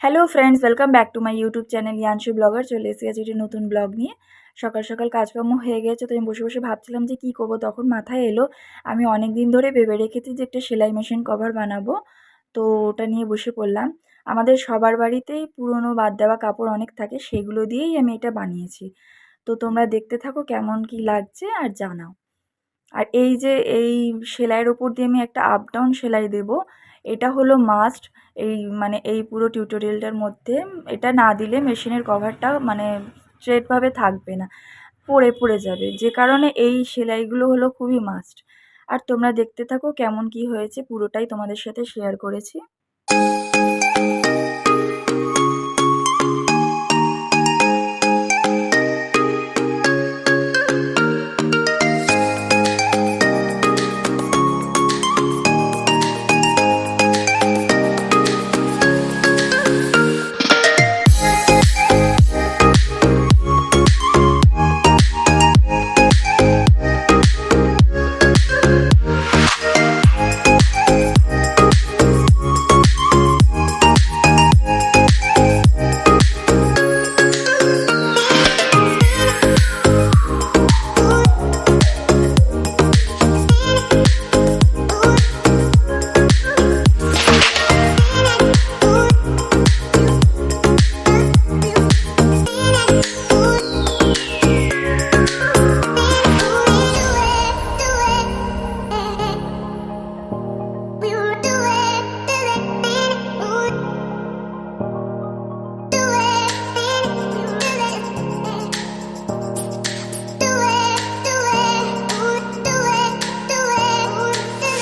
Hello friends welcome back to my YouTube channel Yanshu blogger চলে এসে গেছে একটি নতুন ব্লগ নিয়ে। সকাল সকাল কাজকর্ম হয়ে গেছে, তো আমি বসে বসে ভাবছিলাম যে কী করব, তখন মাথায় এলো, আমি অনেক দিন ধরে ভেবে রেখেছি যে একটা সেলাই মেশিন কভার বানাবো, তো ওটা নিয়ে বসে পড়লাম। আমাদের সবার বাড়িতেই পুরনো বাদ দেওয়া কাপড় অনেক থাকে, সেগুলো দিয়েই আমি এটা বানিয়েছি। তো তোমরা দেখতে থাকো কেমন কি লাগছে আর জানাও। আর এই যে এই সেলাইয়ের ওপর দিয়ে আমি একটা আপ ডাউন সেলাই দেবো এটা হলো মাস্ট এই মানে এই পুরো টিউটোরিয়ালটার মধ্যে। এটা না দিলে মেশিনের কভারটা মানে স্ট্রেটভাবে থাকবে না, পড়ে পড়ে যাবে। যে কারণে এই সেলাইগুলো হলো খুবই মাস্ট আর তোমরা দেখতে থাকো কেমন কি হয়েছে, পুরোটাই তোমাদের সাথে শেয়ার করেছি।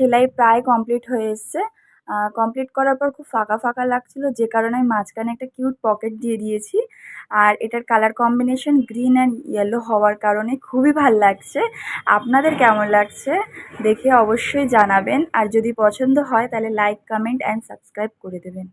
সেলাই প্রায় কমপ্লিট হয়ে এসছে। কমপ্লিট করার পর খুব ফাঁকা ফাঁকা লাগছিল, যে কারণে আমি মাঝখানে একটা কিউট পকেট দিয়ে দিয়েছি। আর এটার colour combination green and yellow হওয়ার কারণে খুবই ভালো লাগছে। আপনাদের কেমন লাগছে দেখে অবশ্যই জানাবেন। আর যদি পছন্দ হয়, তাহলে লাইক কমেন্ট অ্যান্ড সাবস্ক্রাইব করে দেবেন।